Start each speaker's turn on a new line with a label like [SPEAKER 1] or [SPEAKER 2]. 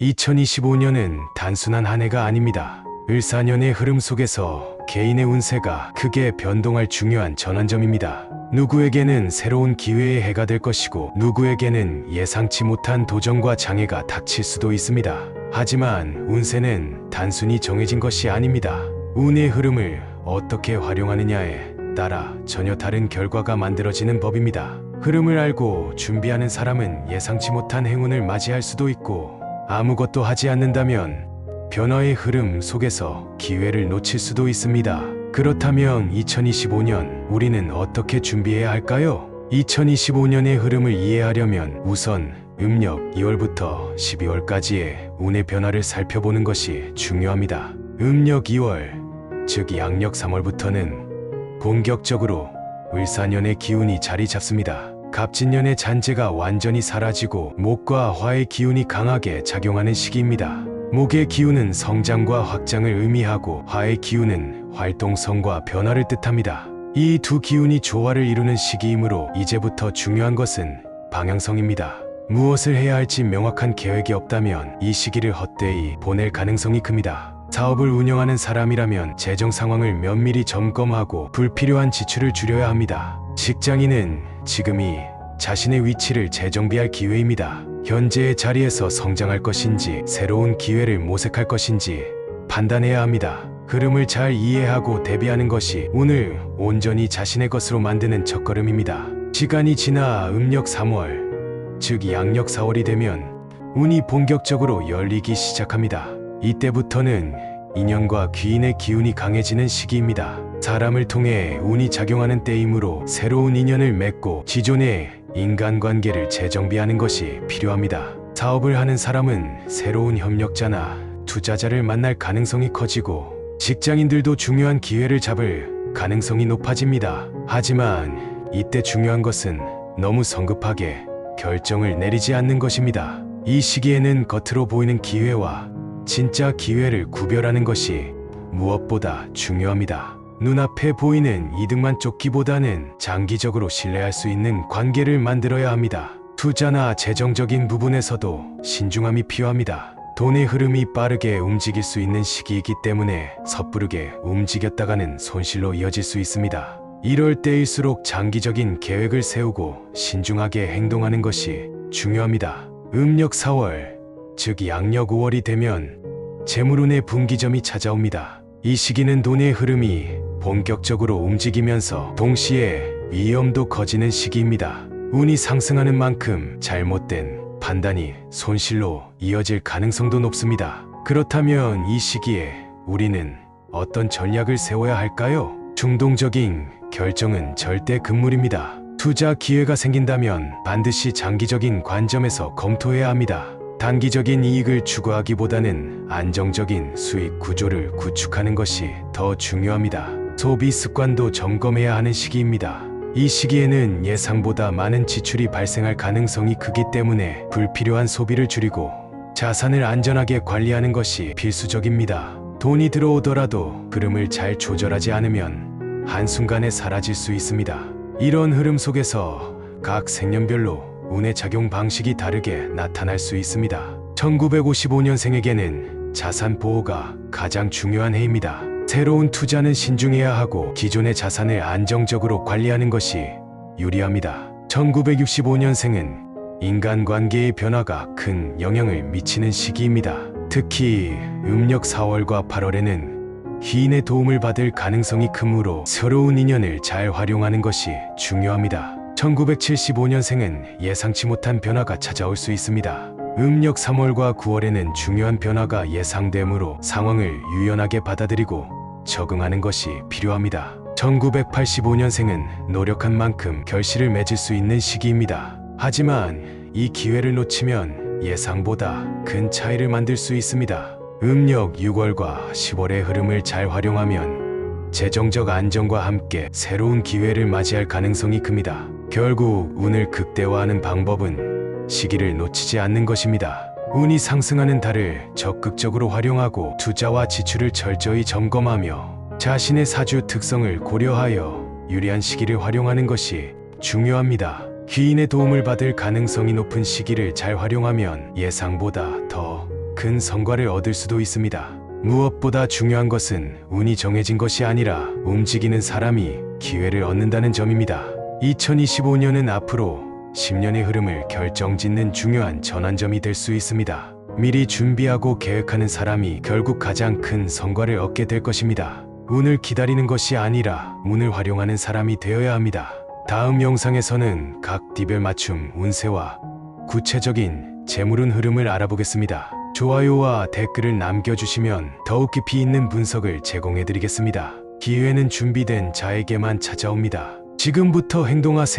[SPEAKER 1] 2025년은 단순한 한 해가 아닙니다. 을사년의 흐름 속에서 개인의 운세가 크게 변동할 중요한 전환점입니다. 누구에게는 새로운 기회의 해가 될 것이고 누구에게는 예상치 못한 도전과 장애가 닥칠 수도 있습니다. 하지만 운세는 단순히 정해진 것이 아닙니다. 운의 흐름을 어떻게 활용하느냐에 따라 전혀 다른 결과가 만들어지는 법입니다. 흐름을 알고 준비하는 사람은 예상치 못한 행운을 맞이할 수도 있고 아무것도 하지 않는다면 변화의 흐름 속에서 기회를 놓칠 수도 있습니다. 그렇다면 2025년 우리는 어떻게 준비해야 할까요? 2025년의 흐름을 이해하려면 우선 음력 2월부터 12월까지의 운의 변화를 살펴보는 것이 중요합니다. 음력 2월, 즉 양력 3월부터는 본격적으로 을사년의 기운이 자리 잡습니다. 갑진년의 잔재가 완전히 사라지고 목과 화의 기운이 강하게 작용하는 시기입니다. 목의 기운은 성장과 확장을 의미하고 화의 기운은 활동성과 변화를 뜻합니다. 이 두 기운이 조화를 이루는 시기이므로 이제부터 중요한 것은 방향성입니다. 무엇을 해야 할지 명확한 계획이 없다면 이 시기를 헛되이 보낼 가능성이 큽니다. 사업을 운영하는 사람이라면 재정 상황을 면밀히 점검하고 불필요한 지출을 줄여야 합니다. 직장인은 지금이 자신의 위치를 재정비할 기회입니다. 현재의 자리에서 성장할 것인지 새로운 기회를 모색할 것인지 판단해야 합니다. 흐름을 잘 이해하고 대비하는 것이 운을 온전히 자신의 것으로 만드는 첫걸음입니다. 시간이 지나 음력 3월, 즉 양력 4월이 되면 운이 본격적으로 열리기 시작합니다. 이때부터는 인연과 귀인의 기운이 강해지는 시기입니다. 사람을 통해 운이 작용하는 때이므로 새로운 인연을 맺고 기존의 인간관계를 재정비하는 것이 필요합니다. 사업을 하는 사람은 새로운 협력자나 투자자를 만날 가능성이 커지고 직장인들도 중요한 기회를 잡을 가능성이 높아집니다. 하지만 이때 중요한 것은 너무 성급하게 결정을 내리지 않는 것입니다. 이 시기에는 겉으로 보이는 기회와 진짜 기회를 구별하는 것이 무엇보다 중요합니다. 눈앞에 보이는 이득만 쫓기보다는 장기적으로 신뢰할 수 있는 관계를 만들어야 합니다. 투자나 재정적인 부분에서도 신중함이 필요합니다. 돈의 흐름이 빠르게 움직일 수 있는 시기이기 때문에 섣부르게 움직였다가는 손실로 이어질 수 있습니다. 이럴 때일수록 장기적인 계획을 세우고 신중하게 행동하는 것이 중요합니다. 음력 4월, 즉 양력 5월이 되면 재물운의 분기점이 찾아옵니다. 이 시기는 돈의 흐름이 본격적으로 움직이면서 동시에 위험도 커지는 시기입니다. 운이 상승하는 만큼 잘못된 판단이 손실로 이어질 가능성도 높습니다. 그렇다면 이 시기에 우리는 어떤 전략을 세워야 할까요? 충동적인 결정은 절대 금물입니다. 투자 기회가 생긴다면 반드시 장기적인 관점에서 검토해야 합니다. 단기적인 이익을 추구하기보다는 안정적인 수익 구조를 구축하는 것이 더 중요합니다. 소비 습관도 점검해야 하는 시기입니다. 이 시기에는 예상보다 많은 지출이 발생할 가능성이 크기 때문에 불필요한 소비를 줄이고 자산을 안전하게 관리하는 것이 필수적입니다. 돈이 들어오더라도 흐름을 잘 조절하지 않으면 한순간에 사라질 수 있습니다. 이런 흐름 속에서 각 생년별로 운의 작용 방식이 다르게 나타날 수 있습니다. 1955년생에게는 자산 보호가 가장 중요한 해입니다. 새로운 투자는 신중해야 하고 기존의 자산을 안정적으로 관리하는 것이 유리합니다. 1965년생은 인간관계의 변화가 큰 영향을 미치는 시기입니다. 특히 음력 4월과 8월에는 희인의 도움을 받을 가능성이 크므로 새로운 인연을 잘 활용하는 것이 중요합니다. 1975년생은 예상치 못한 변화가 찾아올 수 있습니다. 음력 3월과 9월에는 중요한 변화가 예상되므로 상황을 유연하게 받아들이고 적응하는 것이 필요합니다. 1985년생은 노력한 만큼 결실을 맺을 수 있는 시기입니다. 하지만 이 기회를 놓치면 예상보다 큰 차이를 만들 수 있습니다. 음력 6월과 10월의 흐름을 잘 활용하면 재정적 안정과 함께 새로운 기회를 맞이할 가능성이 큽니다. 결국 운을 극대화하는 방법은 시기를 놓치지 않는 것입니다. 운이 상승하는 달을 적극적으로 활용하고 투자와 지출을 철저히 점검하며 자신의 사주 특성을 고려하여 유리한 시기를 활용하는 것이 중요합니다. 귀인의 도움을 받을 가능성이 높은 시기를 잘 활용하면 예상보다 더 큰 성과를 얻을 수도 있습니다. 무엇보다 중요한 것은 운이 정해진 것이 아니라 움직이는 사람이 기회를 얻는다는 점입니다. 2025년은 앞으로 10년의 흐름을 결정짓는 중요한 전환점이 될 수 있습니다. 미리 준비하고 계획하는 사람이 결국 가장 큰 성과를 얻게 될 것입니다. 운을 기다리는 것이 아니라 운을 활용하는 사람이 되어야 합니다. 다음 영상에서는 각 디벨 맞춤 운세와 구체적인 재물운 흐름을 알아보겠습니다. 좋아요와 댓글을 남겨주시면 더욱 깊이 있는 분석을 제공해드리겠습니다. 기회는 준비된 자에게만 찾아옵니다. 지금부터 행동하세요.